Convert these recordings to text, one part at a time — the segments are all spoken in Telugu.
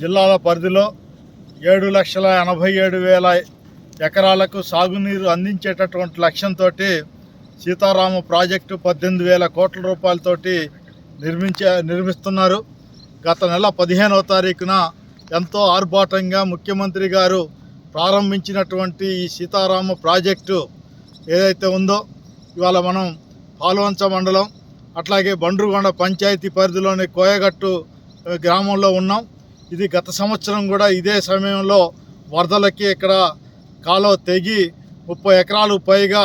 జిల్లాల పరిధిలో ఏడు లక్షల ఎనభై ఏడు వేల ఎకరాలకు సాగునీరు అందించేటటువంటి లక్ష్యంతో సీతారామ ప్రాజెక్టు పద్దెనిమిది వేల కోట్ల రూపాయలతోటి నిర్మించే నిర్మిస్తున్నారు. గత నెల పదిహేనవ తారీఖున ఎంతో ఆర్భాటంగా ముఖ్యమంత్రి గారు ప్రారంభించినటువంటి ఈ సీతారామ ప్రాజెక్టు ఏదైతే ఉందో ఇవాళ మనం పాల్వంచ మండలం అట్లాగే బండ్రుగొండ పంచాయతీ పరిధిలోని కోయగట్టు గ్రామంలో ఉన్నాం. ఇది గత సంవత్సరం కూడా ఇదే సమయంలో వరదలకి ఇక్కడ కాలువ తెగి ముప్పై ఎకరాలు పైగా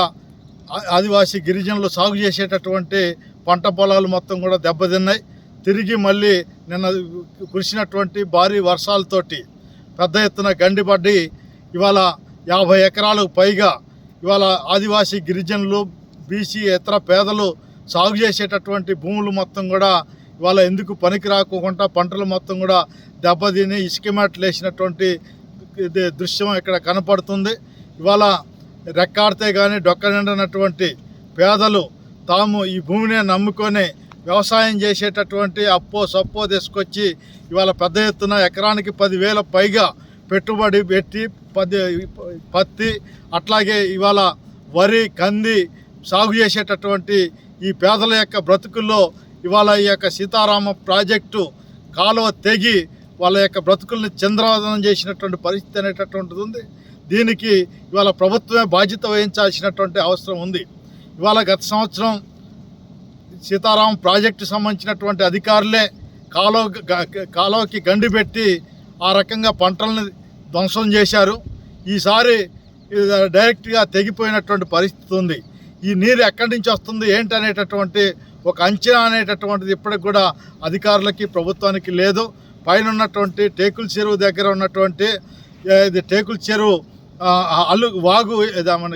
ఆదివాసీ గిరిజనులు సాగు చేసేటటువంటి పంట పొలాలు మొత్తం కూడా దెబ్బతిన్నాయి. తిరిగి మళ్ళీ నిన్న కురిసినటువంటి భారీ వర్షాలతోటి పెద్ద ఎత్తున గండిపడ్డి ఇవాళ యాభై ఎకరాలకు పైగా ఇవాళ ఆదివాసీ గిరిజనులు బీసీ ఇతర పేదలు సాగు చేసేటటువంటి భూములు మొత్తం కూడా ఇవాళ ఎందుకు పనికి రాకుండా పంటలు మొత్తం కూడా దెబ్బతిని ఇసుకమేట్లు వేసినటువంటి దృశ్యం ఇక్కడ కనపడుతుంది. ఇవాళ రెక్కాడితే కానీ డొక్క నిండినటువంటి పేదలు తాము ఈ భూమిని నమ్ముకొని వ్యవసాయం చేసేటటువంటి అప్పో సప్పో తీసుకొచ్చి ఇవాళ పెద్ద ఎత్తున ఎకరానికి పదివేల పైగా పెట్టుబడి పెట్టి పది పత్తి అట్లాగే ఇవాళ వరి కంది సాగు చేసేటటువంటి ఈ పేదల యొక్క బ్రతుకుల్లో ఇవాళ ఈ యొక్క సీతారామ ప్రాజెక్టు కాలువ తెగి వాళ్ళ యొక్క బ్రతుకుల్ని చంద్రవదనం చేసినటువంటి పరిస్థితి అనేటటువంటిది ఉంది. దీనికి ఇవాళ ప్రభుత్వమే బాధ్యత వహించాల్సినటువంటి అవసరం ఉంది. ఇవాళ గత సంవత్సరం సీతారాం ప్రాజెక్టు సంబంధించినటువంటి అధికారులే కాలువ కాలువకి గండి పెట్టి ఆ రకంగా పంటలను ధ్వంసం చేశారు. ఈసారి డైరెక్ట్గా తెగిపోయినటువంటి పరిస్థితి ఉంది. ఈ నీరు ఎక్కడి నుంచి వస్తుంది ఏంటి అనేటటువంటి ఒక అంచనా అనేటటువంటిది ఇప్పటికి కూడా అధికారులకి ప్రభుత్వానికి లేదు. పైన ఉన్నటువంటి టేకుల చెరువు దగ్గర ఉన్నటువంటి ఇది టేకుల చెరువు అలు అలుగు వాగు ఇది మన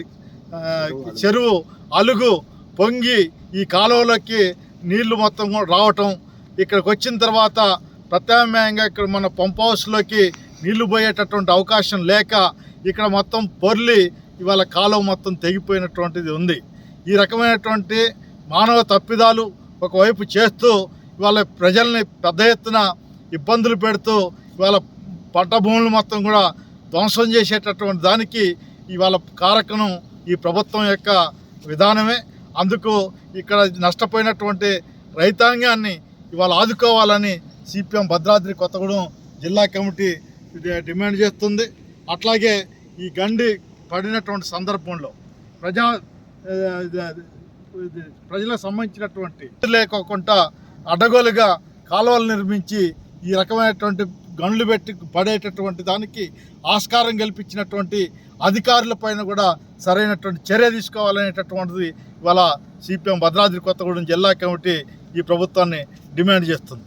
చెరువు అలుగు పొంగి ఈ కాలువలోకి నీళ్ళు మొత్తం కూడా రావటం ఇక్కడికి వచ్చిన తర్వాత ప్రత్యామ్నాయంగా ఇక్కడ మన పంప్ హౌస్లోకి నీళ్ళు పోయేటటువంటి అవకాశం లేక ఇక్కడ మొత్తం పొర్లి ఇవాళ కాలువ మొత్తం తెగిపోయినటువంటిది ఉంది. ఈ రకమైనటువంటి మానవ తప్పిదాలు ఒకవైపు చేస్తూ ఇవాళ ప్రజల్ని పెద్ద ఎత్తున ఇబ్బందులు పెడుతూ ఇవాళ పంట భూములు మొత్తం కూడా ధ్వంసం చేసేటటువంటి దానికి ఇవాళ కారకం ఈ ప్రభుత్వం యొక్క విధానమే. అందుకు ఇక్కడ నష్టపోయినటువంటి రైతాంగాన్ని ఇవాళ ఆదుకోవాలని సిపిఎం భద్రాద్రి కొత్తగూడెం జిల్లా కమిటీ డిమాండ్ చేస్తుంది. అట్లాగే ఈ గండి పడినటువంటి సందర్భంలో ప్రజా ప్రజలకు సంబంధించినటువంటి లేకోకుండా అడ్డగోలుగా కాలువలు నిర్మించి ఈ రకమైనటువంటి గండ్లు పెట్టి పడేటటువంటి దానికి ఆస్కారం కల్పించినటువంటి అధికారుల పైన కూడా సరైనటువంటి చర్య తీసుకోవాలనేటటువంటిది ఇవాళ సిపిఎం భద్రాద్రి కొత్తగూడెం జిల్లా కమిటీ ఈ ప్రభుత్వాన్ని డిమాండ్ చేస్తుంది.